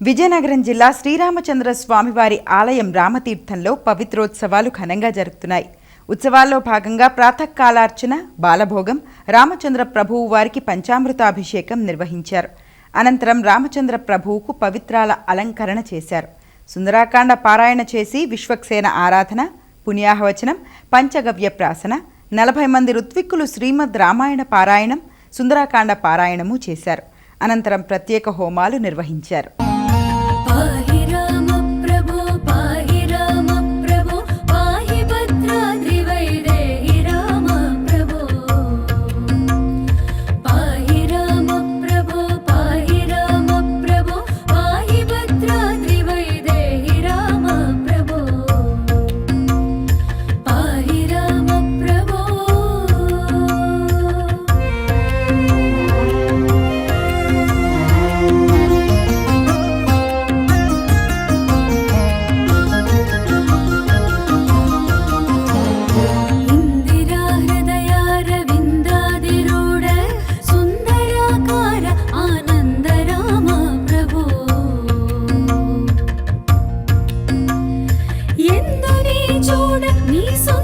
విజయనగరం జిల్లా శ్రీరామచంద్ర స్వామివారి ఆలయం రామతీర్థంలో పవిత్రోత్సవాలు ఘనంగా జరుగుతున్నాయి. ఉత్సవాల్లో భాగంగా ప్రాతకాలార్చన బాలభోగం రామచంద్ర ప్రభువు వారికి పంచామృతాభిషేకం నిర్వహించారు. అనంతరం రామచంద్ర ప్రభువుకు పవిత్రాల అలంకరణ చేశారు. సుందరాకాండ పారాయణ చేసి విశ్వక్సేన ఆరాధన పుణ్యాహవచనం పంచగవ్య ప్రాసన నలభై మంది ఋత్విక్కులు శ్రీమద్ రామాయణ పారాయణం సుందరాకాండ పారాయణము చేశారు. అనంతరం ప్రత్యేక హోమాలు నిర్వహించారు. நீ சொல்